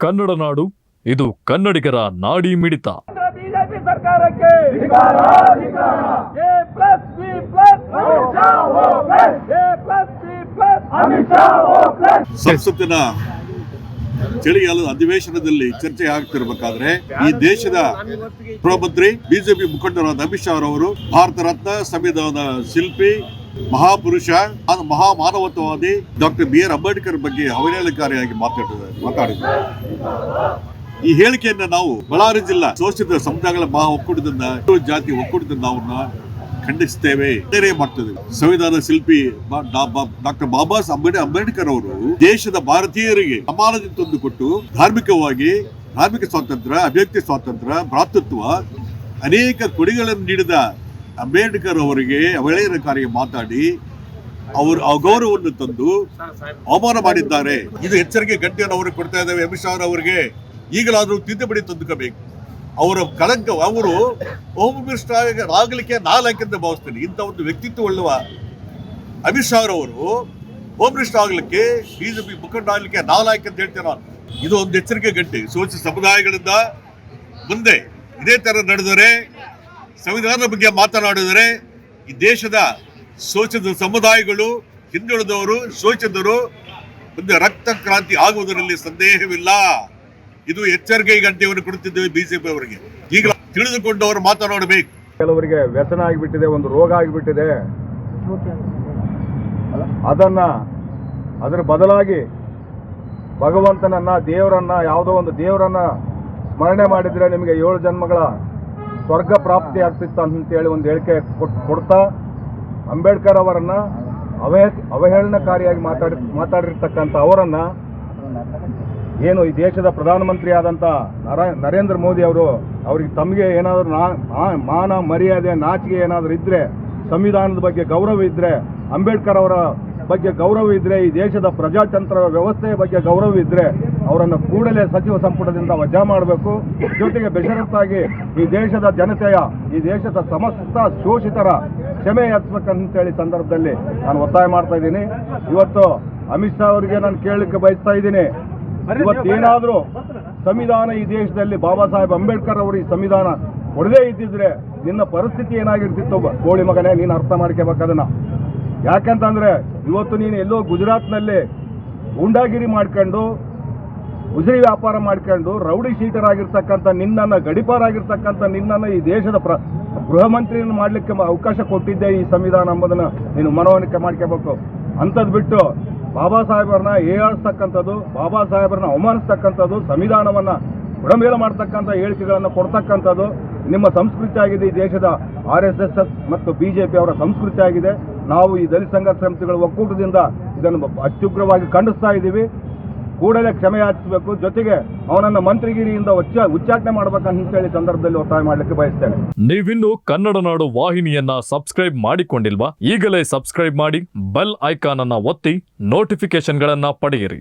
ಕನ್ನಡ ನಾಡು ಇದು ಕನ್ನಡಿಗರ ನಾಡಿ ಮಿಡಿತ. ಬಿಜೆಪಿ ಸರ್ಕಾರಕ್ಕೆ ಸಂಸತ್ತಿನ ಚಳಿಗಾಲದ ಅಧಿವೇಶನದಲ್ಲಿ ಚರ್ಚೆ ಆಗ್ತಿರ್ಬೇಕಾದ್ರೆ ಈ ದೇಶದ ಪ್ರಮಂತ್ರಿ ಬಿಜೆಪಿ ಮುಖಂಡರಾದ ಅಮಿತ್ ಶಾ ರವರು ಭಾರತ ರತ್ನ ಸಂವಿಧಾನ ಶಿಲ್ಪಿ ಮಹಾಪುರುಷ ಮಹಾ ಮಾನವತ್ವವಾದಿ ಡಾಕ್ಟರ್ ಬಿ ಆರ್ ಅಂಬೇಡ್ಕರ್ ಬಗ್ಗೆ ಅವಹೇಳನಕಾರಿಯಾಗಿ ಮಾತಾಡಿದ್ದಾರೆ ಮಾತಾಡಿದ್ದಾರೆ. ಈ ಹೇಳಿಕೆಯನ್ನ ನಾವು ಬಳ್ಳಾರಿ ಜಿಲ್ಲಾ ಶೋಷಿತ ಸಮುದಾಯಗಳ ಮಹಾ ಒಕ್ಕೂಟದಿಂದ ಜಾತಿ ಒಕ್ಕೂಟದಿಂದ ಖಂಡಿಸ್ತೇವೆ. ಬೇರೆ ಮಾಡ್ತದೆ ಸಂವಿಧಾನ ಶಿಲ್ಪಿ ಡಾಕ್ಟರ್ ಬಾಬಾ ಸಾಹೇಬ್ ಅಂಬೇಡ್- ಅಂಬೇಡ್ಕರ್ ಅವರು ದೇಶದ ಭಾರತೀಯರಿಗೆ ಸಮಾನತೆ ತಂದುಕೊಟ್ಟು ಧಾರ್ಮಿಕವಾಗಿ ಧಾರ್ಮಿಕ ಸ್ವಾತಂತ್ರ್ಯ, ಅಭಿವ್ಯಕ್ತಿ ಸ್ವಾತಂತ್ರ್ಯ, ಭ್ರಾತೃತ್ವ, ಅನೇಕ ಕೊಡುಗೆಗಳನ್ನು ನೀಡಿದ ಅಂಬೇಡ್ಕರ್ ಅವರಿಗೆ ಅವಹೇಳನಕಾರಿಗೆ ಮಾತಾಡಿ ಅವರು ಅಗೌರವವನ್ನು ತಂದು ಅವಮಾನ ಮಾಡಿದ್ದಾರೆ. ಇದು ಎಚ್ಚರಿಕೆ ಗಂಟೆಯನ್ನು ಅವರು ಕೊಡ್ತಾ ಇದ್ದಾವೆ ಅಮಿತ್ ಶಾ ಅವರಿಗೆ. ಈಗಲಾದರೂ ತಿದ್ದುಪಡಿ ತಂದುಕೋಬೇಕು. ಅವರ ಕಳಂಕ, ಅವರು ಹೋಮ್ ಮಿನಿಸ್ಟರ್ ಆಗಲಿಕ್ಕೆ ನಾಲ್ಕಂತ ಭಾವಿಸ್ತೇನೆ. ಇಂಥ ಒಂದು ವ್ಯಕ್ತಿತ್ವ ಉಳ್ಳುವ ಅಮಿತ್ ಶಾ ಅವರು ಹೋಮ್ ಮಿನಿಸ್ಟರ್ ಆಗಲಿಕ್ಕೆ ಬಿಜೆಪಿ ಮುಖಂಡ ಆಗಲಿಕ್ಕೆ ನಾಲ್ಕು ಅಂತ ಹೇಳ್ತೇನೆ ನಾನು. ಇದು ಒಂದು ಎಚ್ಚರಿಕೆ ಗಂಟೆ. ಸೋಚಿ ಸಮುದಾಯಗಳಿಂದ ಮುಂದೆ ಇದೇ ತರ ನಡೆದರೆ ಸಂವಿಧಾನದ ಬಗ್ಗೆ ಮಾತನಾಡಿದರೆ ಈ ದೇಶದ ಶೋಷಿತ ಸಮುದಾಯಗಳು, ಹಿಂದುಳಿದವರು ಶೋಷಿತರು ಮುಂದೆ ರಕ್ತ ಕ್ರಾಂತಿ ಆಗುವುದರಲ್ಲಿ ಸಂದೇಹವಿಲ್ಲ. ಇದು ಎಚ್ಚರಿಕೆ ಗಂಟೆಯವರು ಕೊಡುತ್ತಿದ್ದೇವೆ ಬಿಜೆಪಿ ಅವರಿಗೆ. ಈಗ ತಿಳಿದುಕೊಂಡು ಅವರು ಮಾತನಾಡಬೇಕು. ಕೆಲವರಿಗೆ ವ್ಯಸನ ಆಗಿಬಿಟ್ಟಿದೆ, ಒಂದು ರೋಗ ಆಗಿಬಿಟ್ಟಿದೆ. ಅದನ್ನ, ಅದರ ಬದಲಾಗಿ ಭಗವಂತನನ್ನ, ದೇವರನ್ನ, ಯಾವುದೋ ಒಂದು ದೇವರನ್ನ ಸ್ಮರಣೆ ಮಾಡಿದ್ರೆ ನಿಮಗೆ ಏಳು ಜನ್ಮಗಳ ಸ್ವರ್ಗ ಪ್ರಾಪ್ತಿ ಆಗ್ತಿತ್ತು ಅಂತೇಳಿ ಒಂದು ಹೇಳಿಕೆ ಕೊಡ್ತಾ ಅಂಬೇಡ್ಕರ್ ಅವರನ್ನ ಅವಹೇ, ಅವಹೇಳನಕಾರಿಯಾಗಿ ಮಾತಾಡಿ, ಮಾತಾಡಿರ್ತಕ್ಕಂಥ ಅವರನ್ನ ಏನು ಈ ದೇಶದ ಪ್ರಧಾನಮಂತ್ರಿ ಆದಂಥ ನರ, ನರೇಂದ್ರ ಮೋದಿ ಅವರು ಅವ್ರಿಗೆ ತಮಗೆ ಏನಾದರೂ ಮಾನ, ಮರ್ಯಾದೆ, ನಾಚಿಕೆ ಏನಾದರೂ ಇದ್ದರೆ ಸಂವಿಧಾನದ ಬಗ್ಗೆ ಗೌರವ ಇದ್ದರೆ ಅಂಬೇಡ್ಕರ್ ಅವರ ಬಗ್ಗೆ ಗೌರವ ಇದ್ದರೆ ಈ ದೇಶದ ಪ್ರಜಾತಂತ್ರ ವ್ಯವಸ್ಥೆಯ ಬಗ್ಗೆ ಗೌರವ ಇದ್ದರೆ ಅವರನ್ನು ಕೂಡಲೇ ಸಚಿವ ಸಂಪುಟದಿಂದ ವಜಾ ಮಾಡಬೇಕು. ಜೊತೆಗೆ ಬೆಷರತ್ತಾಗಿ ಈ ದೇಶದ ಜನತೆಯ ಈ ದೇಶದ ಸಮಸ್ತ ಶೋಷಿತರ ಕ್ಷಮೆ ಯಾಚಿಸ್ಬೇಕಂತೇಳಿ ಸಂದರ್ಭದಲ್ಲಿ ನಾನು ಒತ್ತಾಯ ಮಾಡ್ತಾ ಇದ್ದೀನಿ. ಇವತ್ತು ಅಮಿತ್ ಶಾ ಅವರಿಗೆ ನಾನು ಕೇಳಲಿಕ್ಕೆ ಬಯಸ್ತಾ ಇದ್ದೀನಿ. ಇವತ್ತೇನಾದರೂ ಸಂವಿಧಾನ ಈ ದೇಶದಲ್ಲಿ ಬಾಬಾ ಸಾಹೇಬ್ ಅಂಬೇಡ್ಕರ್ ಅವರು ಈ ಸಂವಿಧಾನ ಕೊಡದೇ ಇದ್ದಿದ್ರೆ ನಿನ್ನ ಪರಿಸ್ಥಿತಿ ಏನಾಗಿರ್ತಿತ್ತು ಗೋಳಿ ಕೋಳಿ ಮಗನೇ ನೀನು ಅರ್ಥ ಮಾಡ್ಕೋಬೇಕು ಅದನ್ನ. ಯಾಕಂತಂದ್ರೆ ಇವತ್ತು ನೀನು ಎಲ್ಲೋ ಗುಜರಾತ್ನಲ್ಲಿ ಗೂಂಡಾಗಿರಿ ಮಾಡ್ಕೊಂಡು ಉಸಿರಿ ವ್ಯಾಪಾರ ಮಾಡ್ಕೊಂಡು ರೌಡಿ ಶೀಟರ್ ಆಗಿರ್ತಕ್ಕಂಥ ನಿನ್ನನ್ನು ಗಡಿಪಾರಾಗಿರ್ತಕ್ಕಂಥ ನಿನ್ನನ್ನು ಈ ದೇಶದ ಪ್ರ, ಗೃಹ ಮಂತ್ರಿಯನ್ನು ಮಾಡಲಿಕ್ಕೆ ಅವಕಾಶ ಕೊಟ್ಟಿದ್ದೆ ಈ ಸಂವಿಧಾನ ಎಂಬುದನ್ನು ನೀನು ಮನವರಿಕೆ ಮಾಡ್ಕೋಬೇಕು. ಅಂಥದ್ದು ಬಿಟ್ಟು ಬಾಬಾ ಸಾಹೇಬರನ್ನ ಏಳಿಸ್ತಕ್ಕಂಥದ್ದು ಬಾಬಾ ಸಾಹೇಬರನ್ನ ಅವಮಾನಿಸ್ತಕ್ಕಂಥದ್ದು, ಸಂವಿಧಾನವನ್ನ ಬುಡಮೇಲ ಮಾಡ್ತಕ್ಕಂಥ ಹೇಳಿಕೆಗಳನ್ನು ಕೊಡ್ತಕ್ಕಂಥದ್ದು ನಿಮ್ಮ ಸಂಸ್ಕೃತಿ ಆಗಿದೆ ಈ ದೇಶದ ಆರ್ ಎಸ್ ಎಸ್ ಎಸ್ ಮತ್ತು ಬಿಜೆಪಿ ಅವರ ಸಂಸ್ಕೃತಿ ಆಗಿದೆ. ನಾವು ಈ ದಲಿತ ಸಂಘ ಸಮಿತಿಗಳ ಒಕ್ಕೂಟದಿಂದ ಇದನ್ನು ಅತ್ಯುಗ್ರವಾಗಿ ಖಂಡಿಸ್ತಾ ಇದ್ದೀವಿ. ಕೂಡಲೇ ಕ್ಷಮೆ ಯಾಚಿಸಬೇಕು. ಜೊತೆಗೆ ಅವನನ್ನು ಮಂತ್ರಿಗಿರಿಯಿಂದ ಉಚ್ಚ, ಉಚ್ಚಾಟನೆ ಮಾಡ್ಬೇಕಂತೇಳಿ ಸಂದರ್ಭದಲ್ಲಿ ಒತ್ತಾಯ ಮಾಡಲಿಕ್ಕೆ ಬಯಸ್ತೇನೆ. ನೀವಿನ್ನು ಕನ್ನಡ ನಾಡು ವಾಹಿನಿಯನ್ನ ಸಬ್ಸ್ಕ್ರೈಬ್ ಮಾಡಿಕೊಂಡಿಲ್ವಾ? ಈಗಲೇ ಸಬ್ಸ್ಕ್ರೈಬ್ ಮಾಡಿ, ಬೆಲ್ ಐಕಾನ್ ಅನ್ನ ಒತ್ತಿ ನೋಟಿಫಿಕೇಶನ್ಗಳನ್ನ ಪಡೆಯಿರಿ.